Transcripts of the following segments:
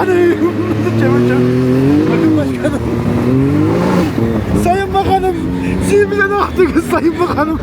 Başkanım. Çabuk çabuk. Bakın başkanım. Sayın Bakanım. Siz bize ne yaptınız Sayın Bakanım?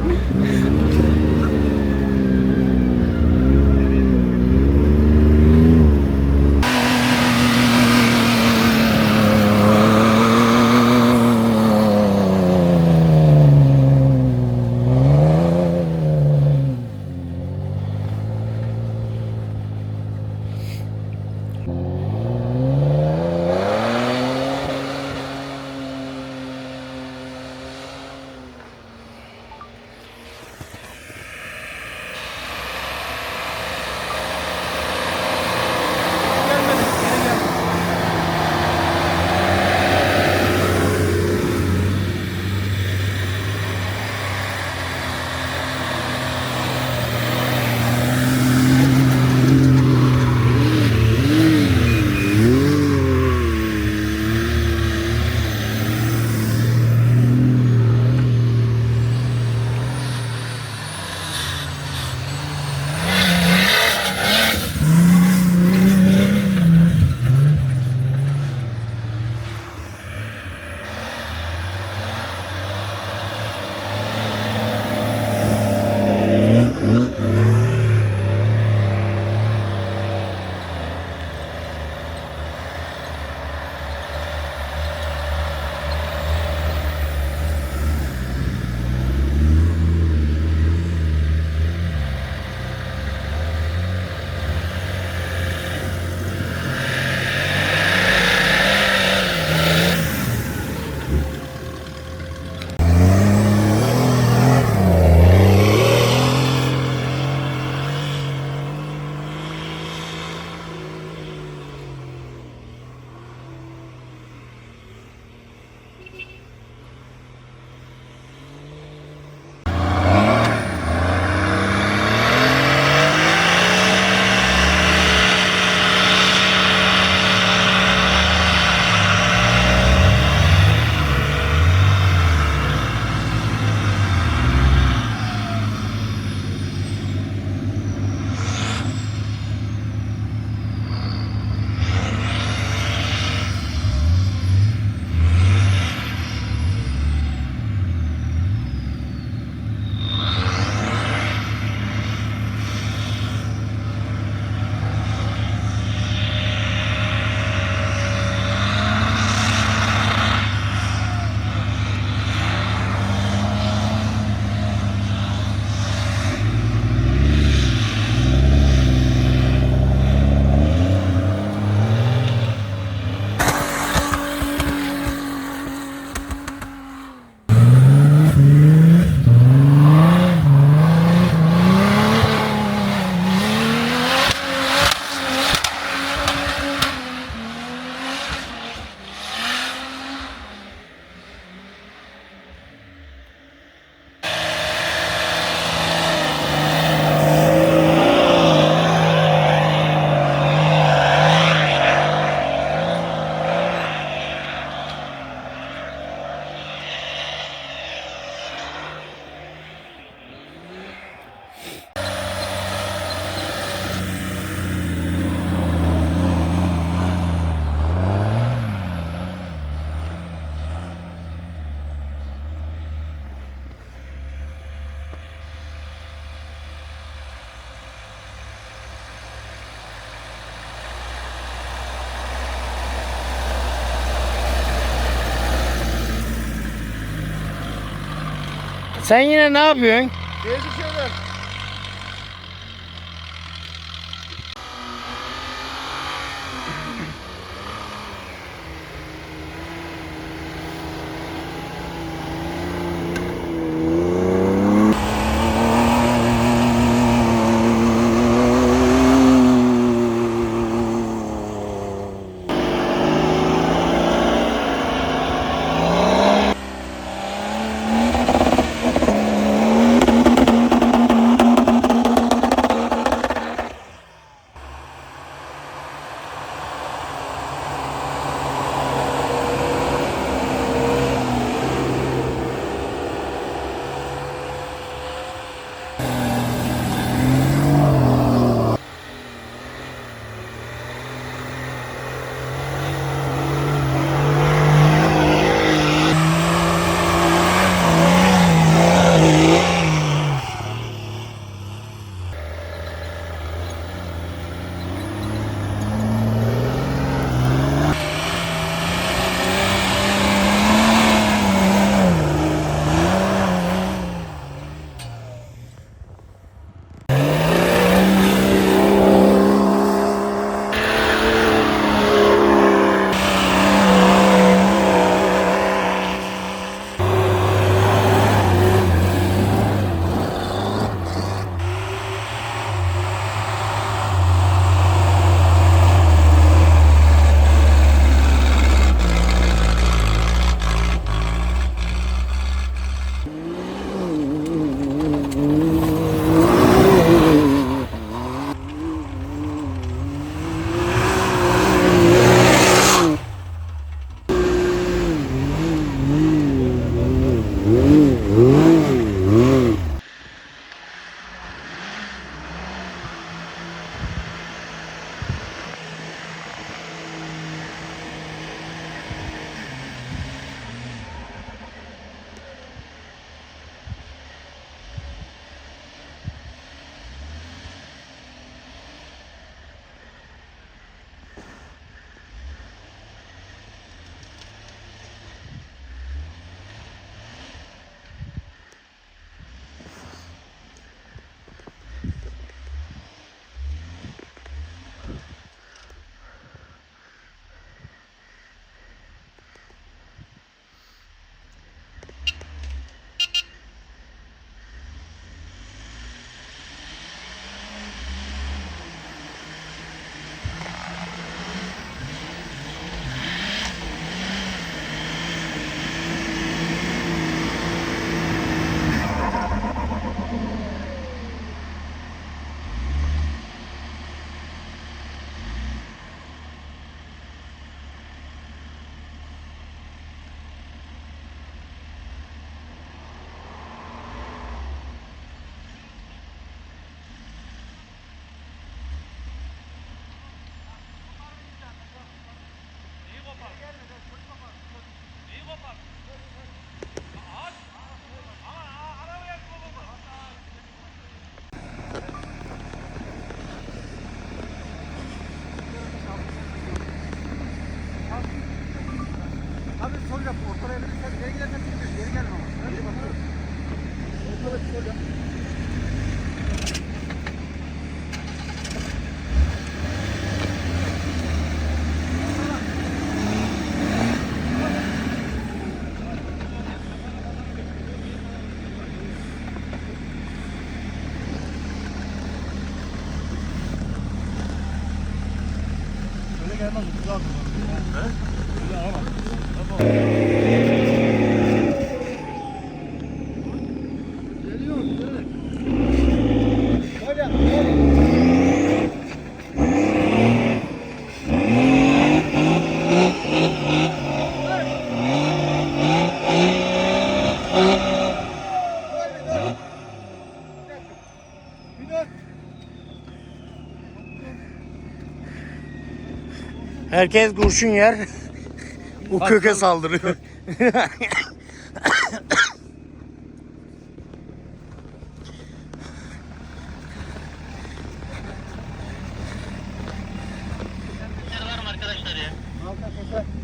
Sen yine ne yapıyorsun? Değişik şeyler. Tamam. Herkes kurşun yer. Bu köke saldırıyor. Var.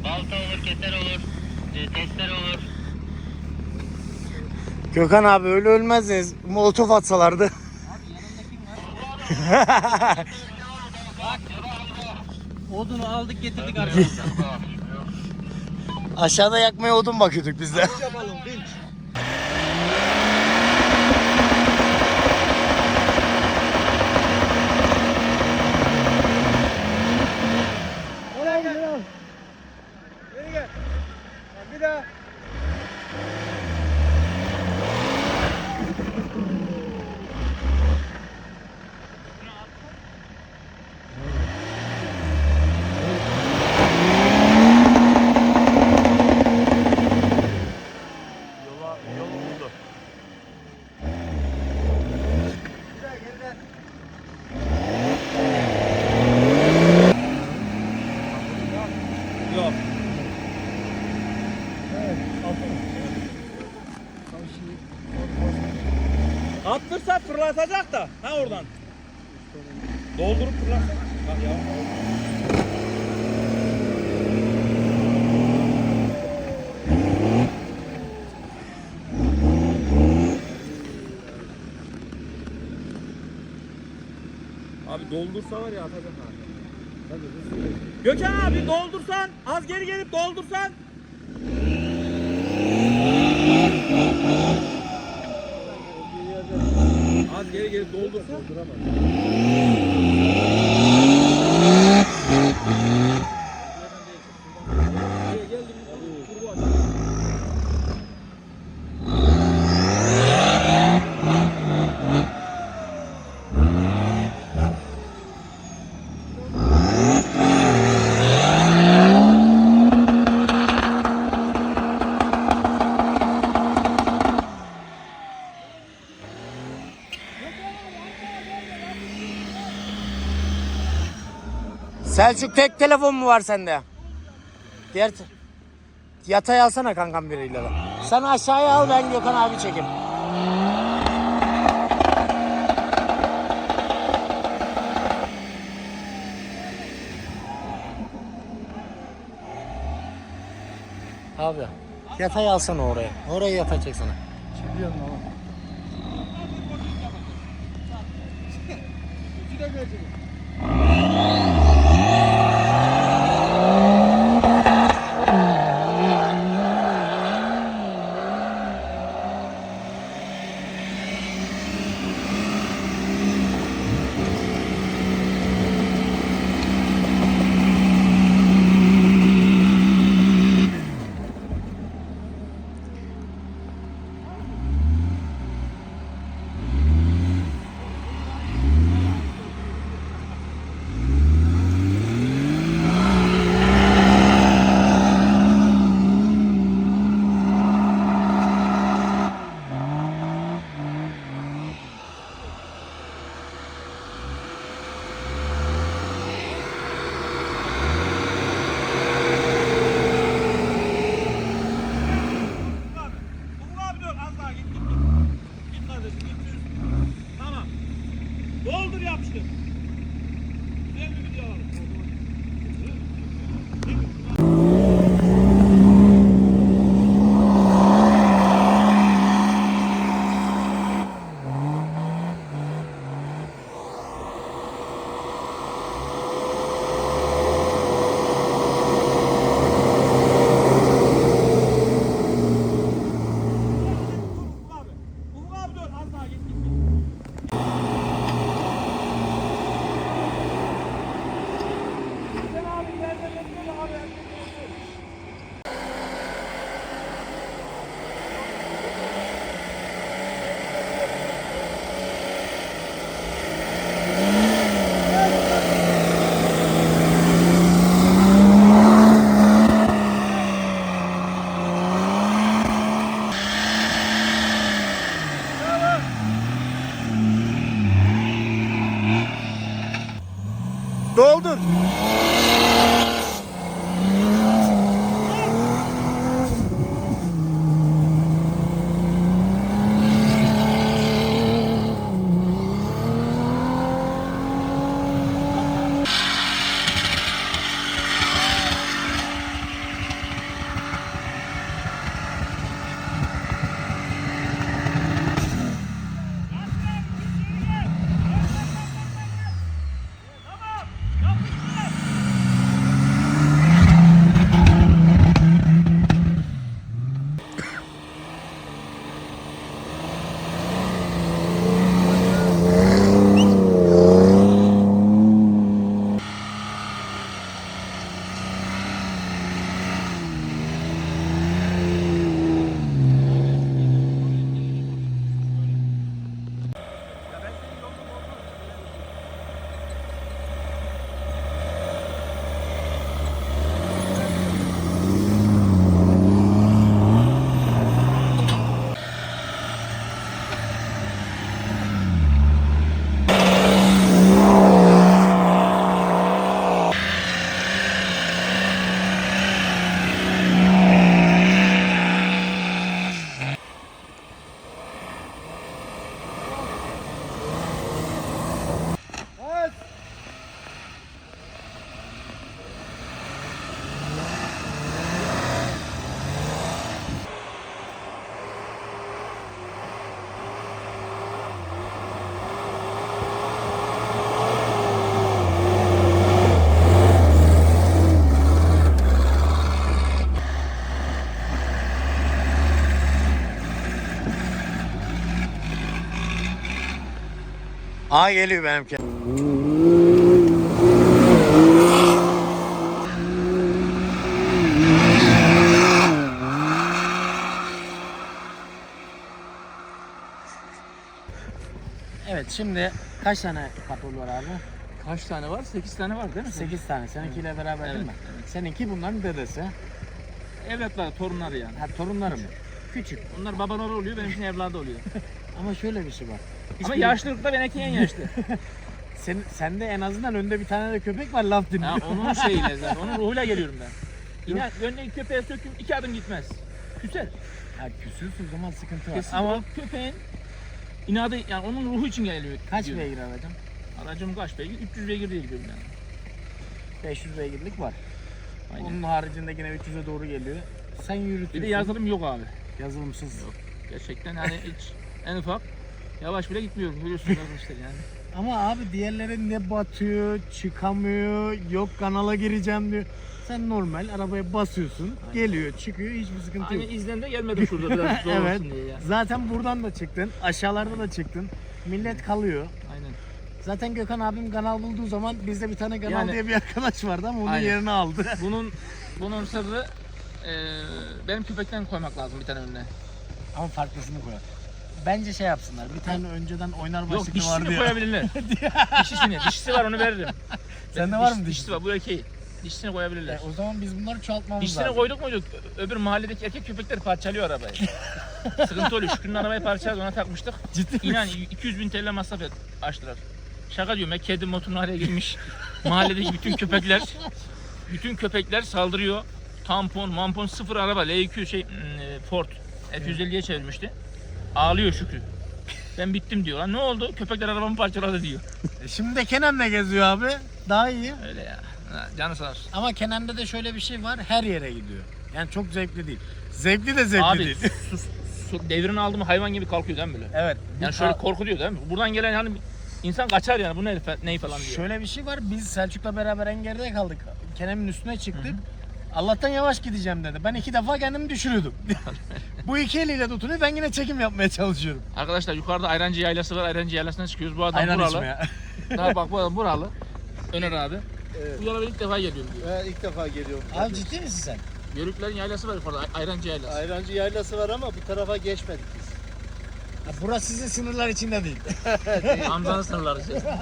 Balta olur, keser olur, e, testere olur. Gökhan abi öyle ölmezdiniz. Molotof atsalardı. Odunu aldık getirdik arkadaşlar. Aşağıda yakmaya odun bakıyorduk biz de. Yapalım, vinç. Gel abi, gel abi. Geri gel. Ha, Bir daha. Bir daha geriden. Yok. Evet, altına. Attırsa fırlatacak da. Ha oradan. Doldurup fırlatacak. Bak ya. Abi doldursa var ya atacak abi. Gökhan abi doldursan, az geri gelip doldursan. Az geri gelip doldursan. Buraya Selçuk tek telefon mu var sende? Diğer yatay alsana kankam biriyle de. Sen aşağıya al ben Gökhan abi çekeyim. Abi yatay alsana oraya. Oraya yatay çeksene. Çekiyorum ama. Aa geliyor benimki. Evet şimdi kaç tane patrol var abi? Kaç tane var? 8 tane var değil mi? 8 tane. Seninkiyle beraber değil Evet, mi? Seninki bunların dedesi. Evlatları, torunları yani. Ha torunları mı? Küçük. Onlar babaları oluyor, benimkinin evladı oluyor. Ama şöyle bir şey var. Ama Hiçbir- yaşlılıkta benimki en yaşlı. Sen, sende en azından önde bir tane de köpek var laf dinliyor. ya onun şeyiyle zaten, onun ruhuyla geliyorum ben. İnan, önüne köpeğe söküm, iki adım gitmez. Küser. Ha, küsürsün o zaman sıkıntı var. Kesin Ama o köpeğin inadı, yani onun ruhu için geliyor. kaç diyorum. beygir alacağım? Aracım kaç beygir? 300 beygir diye gidiyorum yani. 500 beygirlik var. Aynen. Onun haricinde yine 300'e doğru geliyor. Sen yürütüyorsun. Bir de yazılım yok abi. Yazılımsız. Yok. Gerçekten hani hiç en ufak yavaş bile gitmiyorum. Görüyorsunuz arkadaşlar yani. Ama abi diğerleri ne batıyor, çıkamıyor, yok kanala gireceğim diyor. Sen normal arabaya basıyorsun, geliyor, çıkıyor, hiçbir sıkıntı Hani yok. izlen de gelmedim şurada biraz zor evet. olsun diye ya. Zaten buradan da çıktın, aşağılarda da çıktın. Millet kalıyor. Aynen. Zaten Gökhan abim kanal bulduğu zaman bizde bir tane kanal Yani- diye bir arkadaş vardı ama onun Aynen. yerini aldı. Bunun bunun sırrı eee benim köpekten koymak lazım bir tane önüne. ama farklısını koyar. Bence şey yapsınlar. Bir tane önceden oynar Yok başlıklı vardı dişisini ya. koyabilirler. dişisini. Dişisi var onu veririm. Sende var mı dişisi? Dişisi var bu erkeği. Dişisini koyabilirler. E, o zaman biz bunları çoğaltmamız Dişini lazım. koyduk muyduk öbür mahalledeki erkek köpekler parçalıyor arabayı. Sıkıntı oluyor. Şükrü'nün arabayı parçaladı ona takmıştık. Ciddi İnan 200 bin TL masraf et, açtılar. Şaka diyorum ya kedi motorunu araya girmiş. Mahalledeki bütün köpekler bütün köpekler saldırıyor. Tampon, mampon sıfır araba L2 şey hmm, e, Ford F150'ye çevirmişti. Ağlıyor Şükrü. Ben bittim diyor. Lan ne oldu? Köpekler arabamı parçaladı diyor. E, Şimdi de Kenan'la geziyor abi. Daha iyi. Öyle ya. Ha, Canı sağ olsun. Ama Kenan'da da şöyle bir şey var. Her yere gidiyor. Yani çok zevkli değil. Zevkli de zevkli Abi değil. su, su, devrini aldı mı hayvan gibi kalkıyor değil mi böyle? evet. Yani şöyle korkutuyor değil mi? Buradan gelen hani insan kaçar yani bu ne, ne falan diyor. Şöyle bir şey var. Biz Selçuk'la beraber en geride kaldık. Kenan'ın üstüne çıktık. Allah'tan yavaş gideceğim dedi. Ben iki defa kendimi düşürüyordum. Bu iki eliyle tutunuyor. Ben yine çekim yapmaya çalışıyorum. Arkadaşlar yukarıda Ayrancı Yaylası var. Ayrancı Yaylası'na çıkıyoruz. Bu adam Aynen buralı. içme ya. Daha bak bu adam buralı. Öner abi. Bu yola ben ilk defa geliyorum diyor. Ben ilk defa geliyorum. Abi ciddi misin sen? Yörüklerin yaylası var yukarıda. Ay- Ayrancı Yaylası. Ayrancı yaylası var ama bu tarafa geçmedik biz. Ha, burası sizin sınırlar içinde değil. Hamza'nın sınırları içerisinde.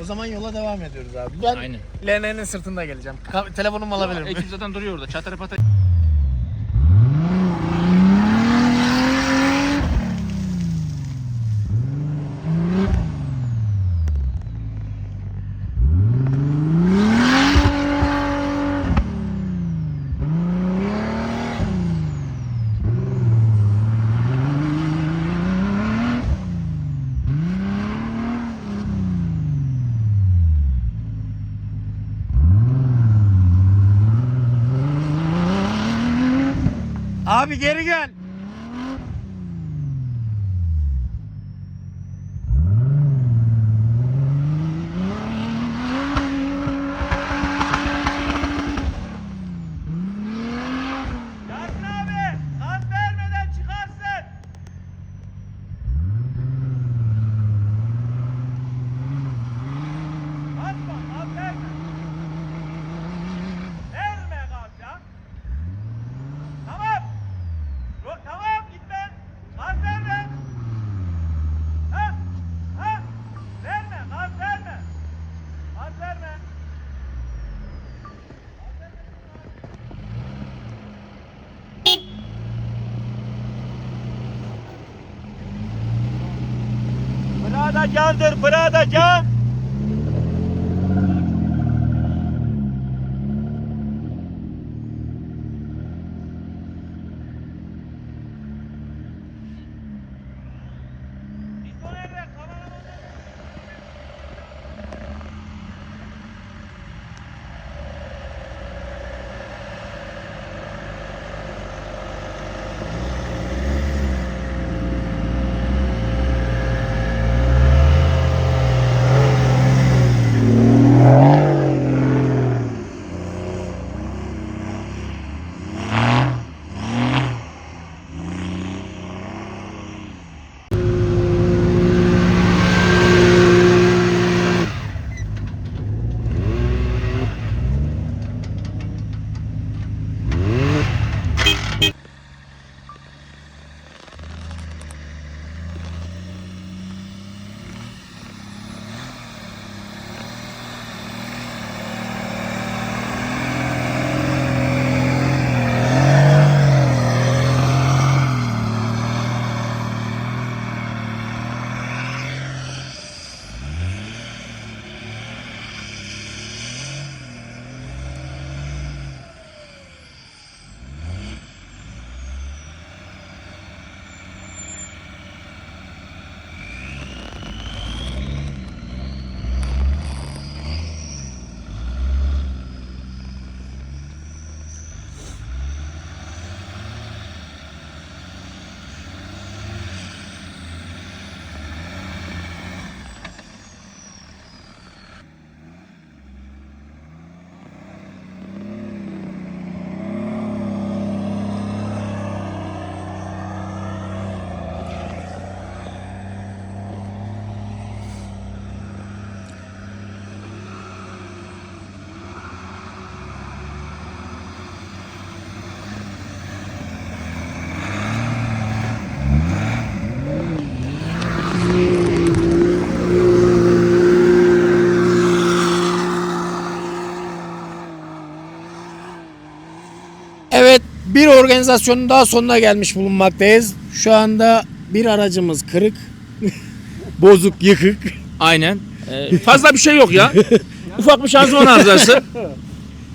O zaman yola devam ediyoruz abi. Ben Aynen. LN'nin sırtında geleceğim. Ka- telefonumu alabilir miyim? Ekip zaten duruyor orada. Çatara pata. Abi geri gel. Yasin abi! Gaz vermeden çıkarsın! Atma, gaz verme! Verme gaz ya! Tamam! Yok tamam gitme! Gaz verme! Ha? Ha? Verme, gaz verme! Gaz verme! Burada candır, burada can! Bir organizasyonun daha sonuna gelmiş bulunmaktayız. Şu anda bir aracımız kırık. Bozuk, yıkık. Aynen. Ee, fazla bir şey yok ya. Ufak bir şanzıman arızası.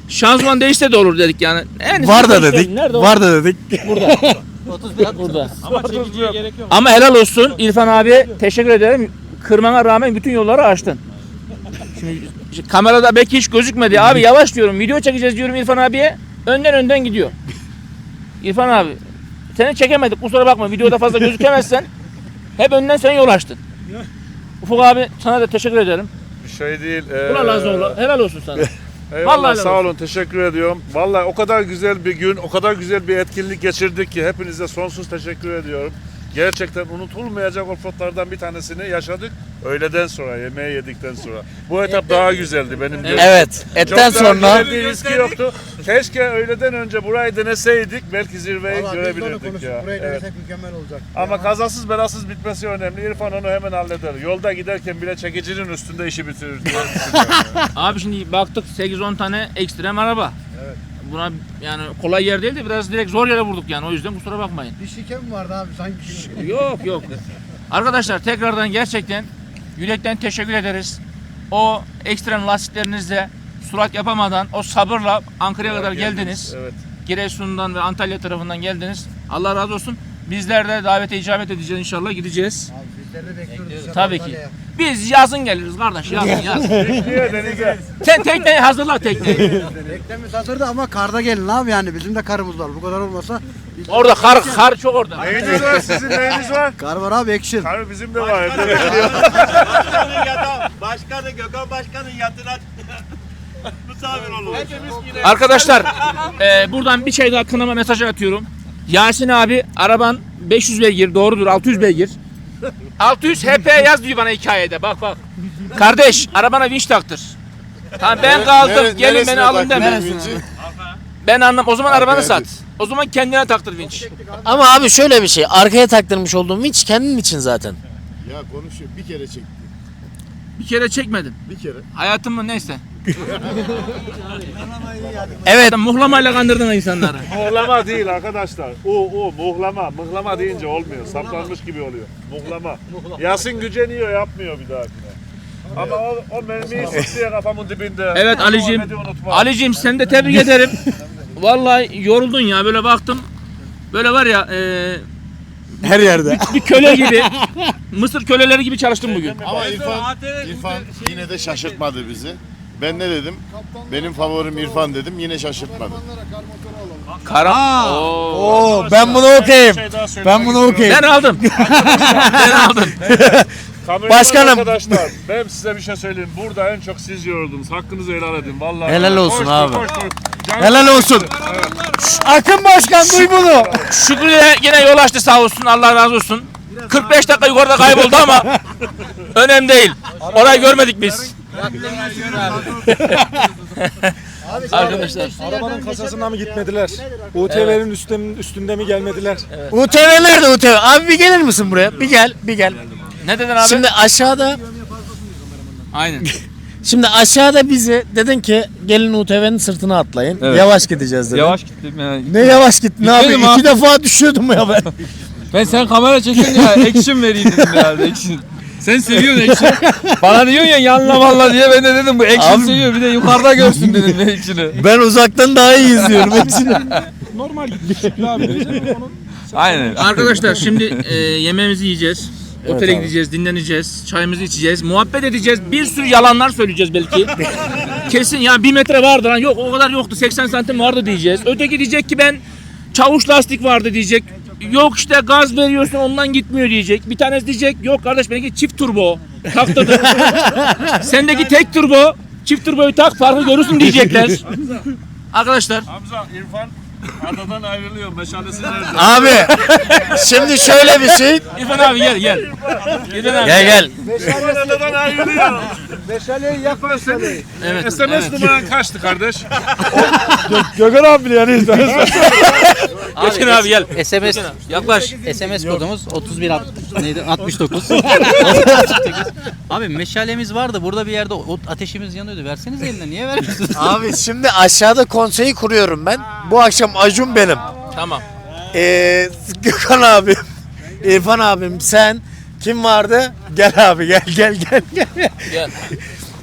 Şanzıman değişse de olur dedik yani. En Var da dedik. Nerede? Var da dedik. Burada. Ama helal olsun İrfan abi teşekkür ederim. Kırmana rağmen bütün yolları açtın. Şimdi şimdi kamerada belki hiç gözükmedi. Abi yavaş diyorum. Video çekeceğiz diyorum İrfan abiye. Önden önden gidiyor. İrfan abi seni çekemedik kusura bakma. Videoda fazla gözükemezsen hep önden sen yol açtın. Ufuk abi sana da teşekkür ederim. Bir şey değil. Ulan Lazoğlu helal olsun sana. Eyvallah Vallahi sağ olun teşekkür ediyorum. Vallahi o kadar güzel bir gün, o kadar güzel bir etkinlik geçirdik ki hepinize sonsuz teşekkür ediyorum. Gerçekten unutulmayacak offroadlardan bir tanesini yaşadık. Öğleden sonra, yemeği yedikten sonra. Bu etap daha güzeldi benim gözümde. Evet. Çok Etten daha sonra güzel bir riski yoktu. Keşke öğleden önce burayı deneseydik belki zirveyi görebilirdik ya. Burayı Evet. denesek mükemmel olacak. Ama kazasız belasız bitmesi önemli. İrfan onu hemen halleder. Yolda giderken bile çekicinin üstünde işi bitirir diye düşünüyorum. Abi şimdi baktık 8-10 tane ekstrem araba. Evet. Buna yani kolay yer değil de biraz direkt zor yere vurduk yani o yüzden kusura bakmayın. Bir şike mi vardı abi sanki? Yok yok. Arkadaşlar tekrardan gerçekten yürekten teşekkür ederiz. O ekstrem lastiklerinizle surat yapamadan o sabırla Ankara'ya kadar geldiniz. Evet. Giresun'dan ve Antalya tarafından geldiniz. Allah razı olsun. Bizler de davete icabet edeceğiz inşallah gideceğiz. Abi bizleri de bekliyoruz. Tabii ki. Antalya'ya. Biz yazın geliriz kardeş yazın yazın. Niye denize? Sen tekneyi hazırla tekneyi. Beklemiz hazırdı ama karda gelin abi yani bizim de karımız var. Bu kadar olmasa biz- Orada kar kar çok orada. Neyiniz var sizin neyiniz var? Kar var abi action. Abi bizim de var evde bekliyor. Başkanı Gökhan Başkan'ın yatına misafir olun. Arkadaşlar e, buradan bir şey daha kınama mesajı atıyorum. Yasin abi araban 500 beygir doğrudur 600 beygir. 600 HP yaz diyor bana hikayede bak bak. Kardeş arabana vinç taktır. Tamam ben kaldım gelin beni alın deme. Ben anlam o zaman arabanı sat. O zaman kendine taktır vinç. Ama abi şöyle bir şey. Arkaya taktırmış olduğum vinç kendin için zaten. Ya konuşuyor. Bir kere çekti. Bir kere çekmedim. Bir kere. Hayatım mı neyse. Evet. Muhlamayla kandırdın insanları. Muhlama değil arkadaşlar. O o muhlama. Mıhlama deyince olmuyor. Saplanmış gibi oluyor. Muhlama. Yasin güceniyor yapmıyor bir dahakine. Ama o, o mermiyi sıktı ya kafamın dibinde. Evet Ali'cim. Ali'cim seni de tebrik ederim. Vallahi yoruldun ya böyle baktım. Böyle var ya e, Her yerde. bir köle gibi. Mısır köleleri gibi çalıştım bugün. Ama İrfan, İrfan yine de şaşırtmadı bizi. Ben ne dedim? Benim favorim İrfan dedim. Yine şaşırtmadı. Kara. Oo. Oo ben bunu okuyayım. Şey Ben bunu okuyayım. Ben aldım. ben aldım. Kameraman Başkanım. Arkadaşlar ben size bir şey söyleyeyim. Burada en çok siz yoruldunuz. Hakkınızı helal edin. Vallahi. Helal olsun Koştur, abi. koştur. Can- Helal olsun. Akın Başkan duy bunu. Şükrü de yine yol açtı sağ olsun. Allah razı olsun. 45 dakika yukarıda kayboldu ama önemli değil. Orayı görmedik biz. Arkadaşlar. Arabanın kasasına mı gitmediler? UTV'nin üstünde, üstünde mi gelmediler? UTV nerede UTV? Abi bir gelir misin buraya? Bir gel, bir gel. Ne dedin abi? Şimdi aşağıda Aynen. Şimdi aşağıda bizi dedin ki gelin UTV'nin sırtına atlayın. Evet. Yavaş gideceğiz dedin. Yavaş gittim yani. Ne yavaş gittin abi? Gitmedim İki defa düşüyordum ya ben. Ben sen kamera çekiyorsun ya action vereyim dedim herhalde action. Sen seviyorsun action. Bana diyorsun ya yanla valla diye ben de dedim bu action Abi- seviyor bir de yukarıda görsün dedim ne action'ı. Ben uzaktan daha iyi izliyorum hepsini. Normal gitmiş abi diyeceğim onun. Aynen. Arkadaşlar şimdi e, yemeğimizi yiyeceğiz. Otele abi. gideceğiz, dinleneceğiz, çayımızı içeceğiz, muhabbet edeceğiz. Bir sürü yalanlar söyleyeceğiz belki. Kesin ya bir metre vardı lan. Yok o kadar yoktu. 80 santim vardı diyeceğiz. Öteki diyecek ki ben çavuş lastik vardı diyecek. Yok işte gaz veriyorsun ondan gitmiyor diyecek. Bir tanesi diyecek yok kardeş benimki çift turbo. Taktırdım. Sendeki tek turbo. Çift turboyu tak farkı görürsün diyecekler. Arkadaşlar Hamza, İrfan adadan ayrılıyor. Meşalesi nerede? Abi şimdi şöyle bir şey. İrfan abi gel gel. İrfan abi. Gel gel. İrfan adadan ayrılıyor. Meşaleyi yak meşaleyi. Evet. SMS numaran kaçtı kardeş? Gökhan abi yani Geçin abi gel. SMS Yaklaş. SMS kodumuz 31 alt- neydi 69. Abi meşalemiz vardı. Burada bir yerde o ateşimiz yanıyordu. Verseniz eline. Niye vermiyorsunuz? Abi şimdi aşağıda konseyi kuruyorum ben. Bu akşam Acun benim. Tamam. Ee, Gökhan abim, İrfan abim, sen, kim vardı? Gel abi gel gel gel gel. Gel.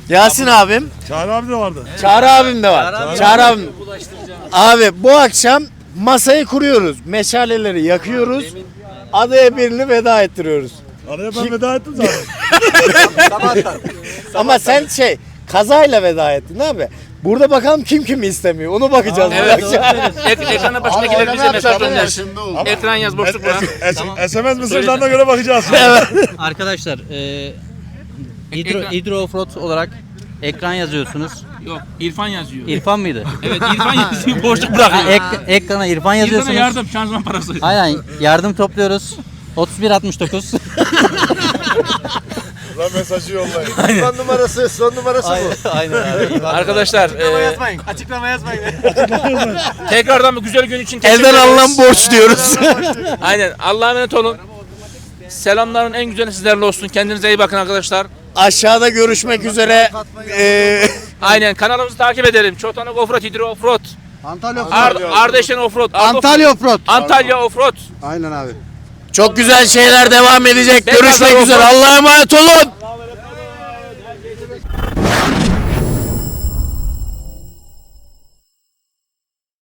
Yasin abim, Çağrı abi de vardı. Çağrı abim de var. Çağrı abim. Abi bu akşam masayı kuruyoruz. Meşaleleri yakıyoruz. Adaya birini veda ettiriyoruz. Araya ben veda ettim zaten. Ama sen şey kazayla veda ettin abi. Burada bakalım kim kimi istemiyor. Onu bakacağız bu Evet. akşam. Ek, ekrana başındakiler bize mesaj oldu. Ekran yaz boşluk bırak. SMS mesajlarına göre bakacağız. Arkadaşlar e, hidro, Ekran- hidro offroad olarak ekran yazıyorsunuz. Yok İrfan yazıyor. İrfan mıydı? Evet İrfan yazıyor boşluk Ha, bırakıyor. ek, ekrana İrfan İrfan'a yazıyorsunuz. yardım şanzıman parası. Aynen yardım topluyoruz. 3169. Lan mesajı yollayın. Son numarası, son numarası bu. Aynen abi. Arkadaşlar e, Yazmayın, açıklama yazmayın. tekrardan bu güzel gün için teşekkür Elden ederiz. alınan borç diyoruz. Aynen Allah'a emanet olun. Selamların en güzeli sizlerle olsun. Kendinize iyi bakın arkadaşlar. Aşağıda görüşmek üzere. Ee, Aynen kanalımızı takip edelim. Çotanık Offroad, Hidro Offroad, Antalya Ar Ardeşen Offroad, Arda- Antalya Offroad. Antalya Offroad. Aynen abi. çok güzel şeyler devam edecek. Görüşmek üzere. Allah'a emanet olun.